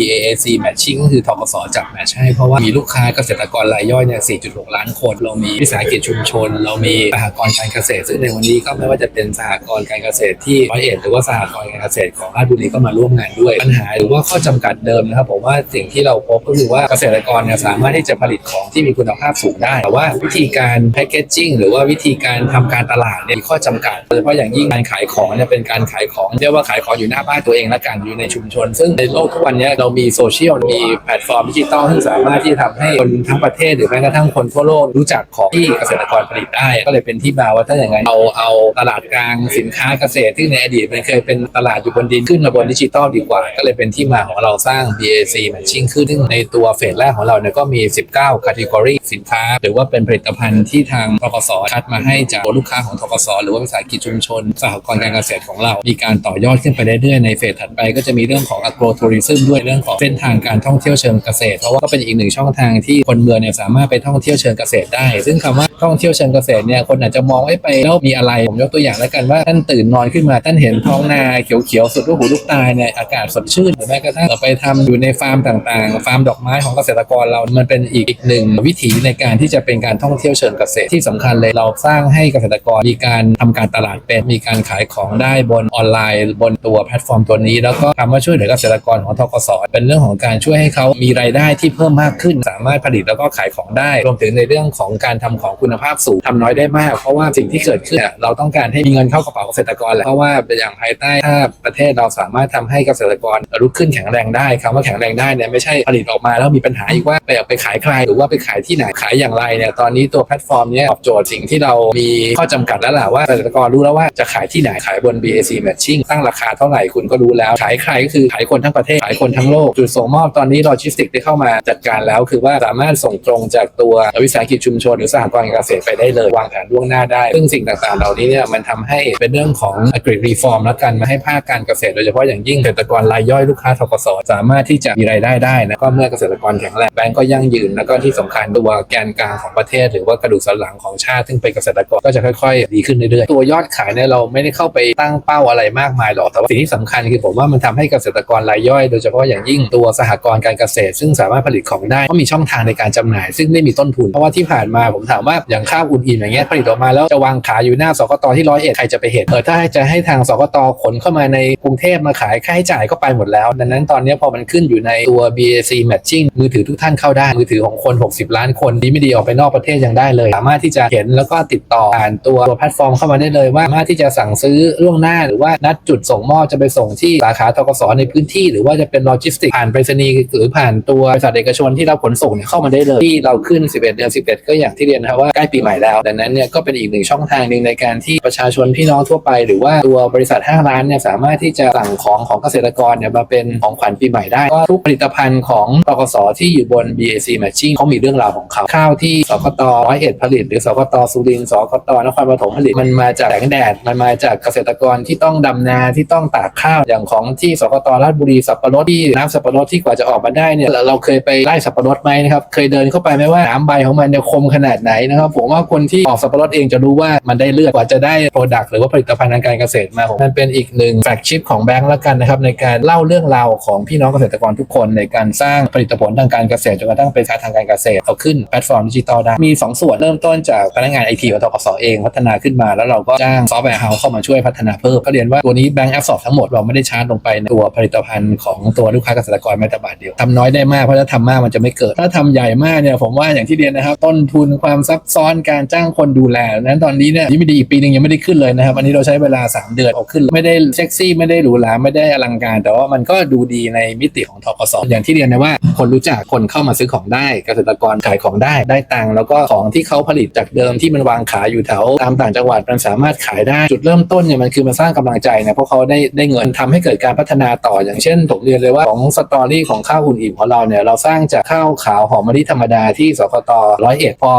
DAAC Matching ก็คือทกสจับแมทช์ให้เพราะว่ามีลูกค้าเกษตรกรรายย่อยเนี่ย 4.6 ล้านคน เรามีวิสาหกิจชุมชน เรามีสหกรณ์การเกษตร ซึ่งในวันนี้ก็ไม่ว่าจะเป็นสหกรณ์การเกษตรที่ร้อยเอ็ดหรือว่าสหกรณ์การเกษตรของราชบุรีก็มาร่วมงานด้วย ปัญหาหรือว่าข้อจำกัดเดิมนะครับผมว่าสิ่งที่เราพบก็คือว่าเกษตรกรเนี่ยสามารถที่จะผลิตของที่มีคุณภาพสูงได้ แต่ว่าวิธีการแพคเกจจิ้งหรือว่าวิธีการทำการตลาดเนี่ยมีข้อจำกัดโดยเฉพาะอย่างยิ่งการขายของเนี่ยเป็นการขายของเรียกว่าขายของอยู่หน้าบ้านตัวเองละกันอยู่ในชุมชน ซึ่งในโลกทุกวันนี้เรามีโซเชียลมีแพลตฟอร์มดิจิตอลที่สามารถที่จะทำให้คนทั้งประเทศหรือแม้กระทั่งคนทั่วโลกรู้จักของที่เกษตรกรผลิตได้ ก็เลยเป็นที่มาว่าถ้าอย่างนั้นเราเอาตลาดกลางสินค้าเกษตรที่ในอดีตมันเคยเป็นตลาดอยู่บนดินขึ้นมาบนดิจิตอลดีกว่า ก็เลยเป็นที่มาของเราสร้าง BAC Matching ขึ้นซึ่งในตัวเฟสแรกของเราเนี่ยก็มี 19 category สินค้า หรือว่าเป็นผลิตภัณฑ์ที่ทางทกสคัดมาให้จากลูกค้าของทกสหรือว่าวิสาหกิจชุมชนสหกรณ์การเกษตรของเรา มีการต่อยอดขึ้นไปเรื่อยๆในเฟสถัดไปก็จะมีเรื่องของ agro tourism ด้วยเรื่องของเส้นทางการท่องเที่ยวเชิงเกษตร เพราะว่าก็เป็นอีกหนึ่งช่องทางที่คนเมืองเนี่ยสามารถไปท่องเที่ยวเชิงเกษตรได้ ซึ่งคำว่าท่องเที่ยวเชิงเกษตรเนี่ยคนอาจจะมองว่าไปแล้วมีอะไร ผมยกตัวอย่างแล้วกันว่าท่านตื่นนอนขึ้นมาท่านเห็นท้องนาเขียวๆสุดลูกหูลูกตาเนี่ยอากาศสดชื่นหรือแม้กระทั่งเราไปทำอยู่ในฟาร์มต่างๆ ฟาร์มดอกไม้ของเกษตรกรเรามันเป็นอีกหนึ่งวิถีในการที่จะเป็นการท่องเที่ยวเชิงเกษตรที่สำคัญเลยเราสร้างให้เกษตรกรมีการทำการตลาดเป็นมีการขายของได้บนออนไลน์ บนตัวแพลตฟอร์มตัวนี้ แล้วก็คำว่าช่วยเหลือเกษตรกรของทกสเป็นเรื่องของการช่วยให้เขามีรายได้ที่เพิ่มมากขึ้น สามารถผลิตแล้วก็ขายของได้ รวมถึงในเรื่องของการทำของคุณภาพสูงทำน้อยได้มาก เพราะว่าสิ่งที่เกิดขึ้นเราต้องการให้มีเงินเข้ากระเป๋าเกษตรกรแหละเพราะว่าเป็นอย่างภายใต้ถ้าประเทศเราสามารถทำให้เกษตรกรลุกขึ้นแข็งแรงได้คำว่าแข็งแรงได้เนี่ยไม่ใช่ผลิตออกมาแล้วมีปัญหาอีกว่าไปเอาไปขายใครหรือว่าไปขายที่ไหนขายอย่างไรเนี่ยตอนนี้ตัวแพลตฟอร์มเนี้ยตอบโจทย์สิ่งที่เรามีข้อจำกัดแล้วล่ะว่าเกษตรกรรู้แล้วว่าจะขายที่ไหนขายบน BAC Matching ตั้งราคาเท่าไหร่คุณก็รู้แล้วขายใครก็คือขายคนทั้งประเทศขายคนทั้งโลก จุดส่งมอบตอนนี้โลจิสติกได้เข้ามาจัดการแล้ว คือว่าสามารถส่งตรงจากตัววิสาหกิจชุมชน หรือสหกรณ์การเกษตรไปได้เลยวางแผนล่วงหน้าได้ ซึ่งสิ่งต่างๆ เหล่านี้เนี่ยมันทำให้เป็นเรื่องของ agri reform แล้วกันมาให้ภาคการเกษตรโดยเฉพาะอย่างยิ่งเกษตรกรรายย่อยลูกค้าทกสสามารถที่จะมีรายได้ได้นะก็เมื่อเกษตรกรแข็งแรงแบงก์ก็ยั่งยืนแล้วก็ที่สำคัญตัวแกนกลางของประเทศ หรือว่ากระดูกสันหลังของชาติซึ่งเป็นเกษตรกรก็จะค่อยๆ ดีขึ้นเรื่อยๆตัวยอดขายเนี่ยเราไม่ได้เข้าไปตั้งเป้าอะไรมากมายหรอกแต่ว่าสิ่งที่สำคัญคือผมว่ามันทำให้เกษตรกรรายย่อย โดยเฉพาะอย่างยิ่งตัวสหกรณ์การเกษตร ซึ่งสามารถผลิตของได้ก็มีช่องทางในการจำหน่าย ซึ่งไม่มีต้นทุน เพราะว่าที่ผ่านมาผมถามว่าอย่างข้าวอุ่นอิ่มอย่างเงี้ยผลิตออกมาแล้วจะวางขายอยู่หน้าสกตที่ร้อยเอ็ดใครจะไปเห็นเออถ้าจะให้ทางสกตขนเข้ามาในกรุงเทพมาขายค่าใช้จ่ายก็ไปหมดแล้ว ดังนั้นตอนนี้พอมันขึ้นอยู่ในตัว BAC Matching มือถือทุกท่านเข้าได้มือถือของคน 60 ล้านคนดีไม่ดีออกไปนอกประเทศยังได้เลย สามารถที่จะเห็นแล้วก็ติดต่อผ่านตัวตัวแพลตฟอร์มเข้ามาได้เลยว่าสามารถที่จะสั่งซื้อล่วงหน้าหรือว่านัดจุดส่งมอบจะไปส่งที่สาขาทกสในพื้นที่ หรือว่าจะเป็นโลจิสติกผ่านไปรษณีย์หรือผ่านตัวบริษัทเอกชนที่รับขนส่งเนี่ยเข้ามาได้เลยที่เราขึ้น 11 เดือน 11 ก็อย่างที่เรียนนะครับว่าใกล้ปีใหม่แล้วดังนั้นเนี่ยก็เป็นอีกหนึ่งช่องทางหนึ่งในการที่ประชาชนพี่น้องทั่วไป หรือว่าตัวบริษัทห้างร้านเนี่ยสามารถที่จะสั่งของของเกษตรกรเนี่ยมาเป็นของขวัญปีใหม่ได้ก็ทุกผลิตภัณฑ์ของตกสที่อยู่บน BAC Matching เขามีเรื่องราวของเขาข้าวที่สกตร้อยเอ็ดผลิต หรือสกตสุรินทร์สกตนครปฐมผลิตมันมาจากแสงแดดมันมาจากเกษตรกรที่ต้องดำนาที่ต้องตากข้าวอย่างของที่สกตราชบุรีสับปะรดที่น้ำสับปะรดที่กว่าจะออกมาได้เนี่ยเราเคยไปไล่สับปะรดไหมนะครับเคยเดินเข้าไปไหมว่าน้ำใบของมันเนี่ยคมขนาดไหนนะครับผมว่าคนที่ออกสับปะรดเองจะรู้ว่ามันได้เลือดกว่าจะได้โปรดักต์หรือว่าผลิตภัณฑ์ทางการเกษตรมาผมมันเป็นอีกหนึ่งแฟกชิพของแบงก์แล้วกันนะครับในการเล่าเรื่องราวของพี่น้องเกษตรกรทุกคนในการสร้างผลิตผลทางการเกษตรจนกระทั่งเป็นค้าทางการเกษตรเอาขึ้นแพลตฟอร์มดิจิตอลได้มี 2 ส่วนเริ่มต้นจากพนักงานไอทีของทกสเองพัฒนาขึ้นมาแล้วเราก็จ้างซอฟต์แวร์เฮาส์เข้ามาช่วยพัฒนาเพิ่มก็เรียนว่าตัวนี้แบงก์แอปสอบทั้งหมดเราไม่ได้ชาร์จลงไปในตัวผลิตภัณฑ์ของตัวลูกค้าเกษตรกรแม้แต่บาทเดียวทำน้อยได้มากเพราะถ้าทำมากมันจะไม่เกิด ถ้าทำใหญ่มากเนี่ยผมว่าอย่างที่เรียนนะครับ ต้นทุนความซับซ้อนการจ้างคนดูแลนั้นตอนนี้เนี่ยยังไม่ดีอีกปีหนึ่งยังไม่ได้ขึ้นเลยนะครับอันนี้เราใช้เวลา 3 เดือนเอาขึ้น ไม่ได้เซ็กซี่ไม่ได้หรูหราไม่ได้อลังการ แต่ว่ามันก็ดูดีในมิติของทกสอย่างที่เรียนนะว่า คนรู้จักคนเข้ามาซื้อของได้เกษตรกรขายของได้ได้ตังค์แล้วก็ของที่เขาผลิตจากเดิมที่มันวางขายอยู่แถวตามต่างจังหวัดมันสามารถขายได้จุดเริ่มต้นเนี่ยมันคือมาสร้างกำลังใจนะเพราะเขาได้ได้เงินทำให้เกิดการพัฒนาต่ออย่างเช่นผมเรียนเลยว่าของสตอรี่ของข้าวอุ่นอิ่มของเราเนี่ยเราสร้างจากข้าวขาวหอมมะลิธรรมดาที่สกตร้อยเอ็ดพอ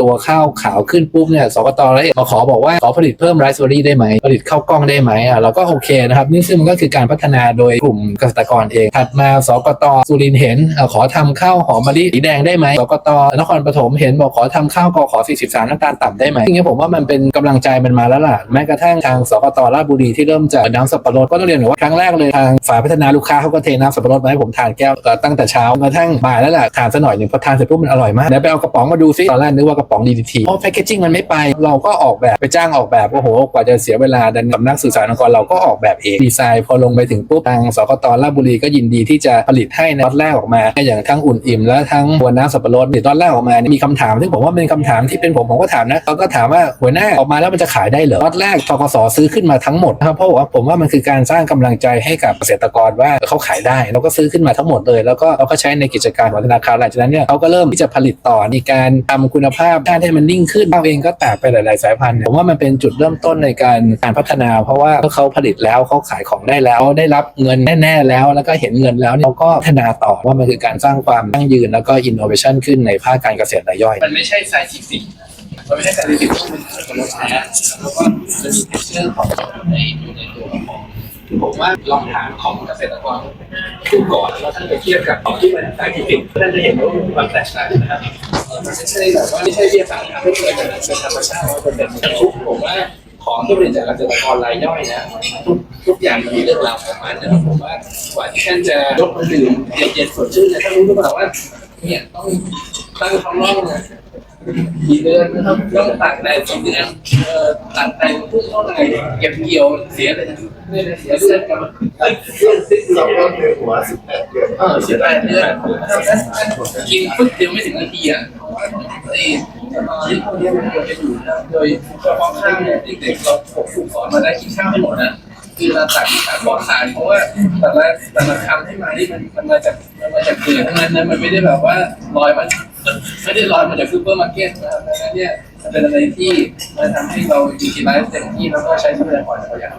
ตัวข้าวขาวขึ้นปุ๊บเนี่ยสกตร้อยเอ็ดมาขอบอกว่าขอผลิตเพิ่มไรซ์เบอรี่ได้ไหมผลิตข้าวกล้องได้ไหมอะเราก็โอเคนะครับนี่ซึ่งมันก็คือการพัฒนาโดยกลุ่มเกษตรกรเองถัดมาสกตสุรินเห็นขอทำข้าวหอมมะลิสีแดงได้ไหมสกตนครปฐมเห็นบอกขอทำข้าวกอขอ 43 น้ำตาลต่ำได้ไหมอย่างเงี้ยผมว่ามันเป็นกำลังใจมันมาแล้วล่ะแม้กระทั่งทางสกตราชบุรีที่เริ่มจากน้ำสับปะรดก็ต้องเรียนว่าครั้งแรกเลยทางฝ่ายพัฒนาลูกค้าเขาก็เทน้ำสับปะรดมาให้ผมทานแก้วตั้งแต่เช้ากระทั่งบ่ายแล้วล่ะทานซะหน่อยหนึ่งพอทานเสร็จปุ๊บมันอร่อยมากเดี๋ยวไปเอากระป๋องมาดูซิตอนแรกนึกว่ากระป๋อง DDT เพราะแพคเกจิ้งมันไม่ไป เราก็ออกแบบไปจ้างออกแบบโอ้โหกว่าจะเสียเวลาดันสำนักสื่อสารองค์กรเราก็ออกแบบเองดีไซน์พอลงไปถึงปุ๊บทางสกตราชบุรีก็ยินดีที่จะผลิตให้ในล็อตแรกออกมา อย่างทั้งอุ่นอิ่มและทั้งหัวน้ำสับปะรดในล็อตแรกออกมานี่มีคำถามซึ่งผมว่าเป็นคำถามที่เป็นผมผมก็ถามนะเขาก็ถามว่าหัวหน้าออกมาแล้วมันจะขายได้เหรอล็อตแรกทกสซื้อขึ้นมาทั้งหมดนะครับเพราะว่าผมว่ามันคือการสร้างกำลังใจให้กับเกษตรกรว่าเขาขายได้เราก็ซื้อขึ้นมาทั้งหมดเลย แล้วก็เราก็ใช้ในกิจการของธนาคารหลังจากนั้นเนี่ยเขาก็เริ่มที่จะผลิตต่อมีการทำคุณภาพด้านให้มันนิ่งขึ้นเราเองก็แตกไปหลาย ๆ สายพันธุ์ผมว่ามันเป็นจุดเริ่มต้นในการการพัฒนา เพราะว่าเมื่อเขาผลิตแล้วเขาขายของได้แล้วได้รับเงินแน่ ๆ แล้ว แล้วก็เห็นเงินแล้วเนี่ยเขาก็พัฒนาต่อว่ามันคือการสร้างความยั่งยืนแล้วก็อินโนเวชันขึ้นในภาคการเกษตรรายย่อย มันไม่ใช่ไซติฟิกมันไม่ใช่ไซติฟิกที่มันเป็นรสชาติแล้วก็จะมีเท็กเจอร์ของในอยู่ใน ผมว่าลองถามของเกษตรกรดูก่อนแล้วท่านไปเทียบกับของที่มันไซติฟิกท่านจะเห็นว่ามันความแตกต่างนะครับมันไม่ใช่แบบว่าไม่ใช่วิทยาศารทำให้เกิดแต่เป็นธรรมชาติว่าเป็นแบบทุกผมว่าของที่เป็นจากเกษตรกรรายย่อยนะทุกทุกอย่างมันมีเรื่องราวของมันนะครับผมว่ากว่าที่ท่านจะยกมาดื่มเย็นๆสดชื่นเนี่ยท่านรู้หรือเปล่าว่าเนี่ยต้อง ตั้งท้องร่องนะกี่เดือนนะครับต้องตัดแต่กี่เดือนเอ่อตัดแต่พุ่งเท่าไหร่เก็บเกี่ยวเสียเลยนะเนี่ยเสียเดือนกับเอ้ยเดือนสิบเราก็เดือนหัวสิบแปดเดือนเออสิบแปดเดือนกินปึ๊บเดียวไม่ถึงนาทีอะเพราะว่าไอ้ตอนที่พวกนี้มันควรจะอยู่นะโดยเฉพาะข้าวเนี่ยเด็กๆเราฝึกสอนมาได้กินข้าวให้หมดนะคือเราตัดขาดบอดขาดเพราะว่าแต่ละแต่ละคำที่มาที่มันมันมาจากมันมาจากเกลือทั้งนั้นนะมันไม่ได้แบบว่าลอยมา ไม่ได้ลอยมาจากซูเปอร์มาร์เก็ตนะครับดังนั้นเนี่ยมันเป็นอะไรที่มันทำให้เราจริงๆแล้วเต็มที่แล้วก็ใช้ทรัพยากรอย่าง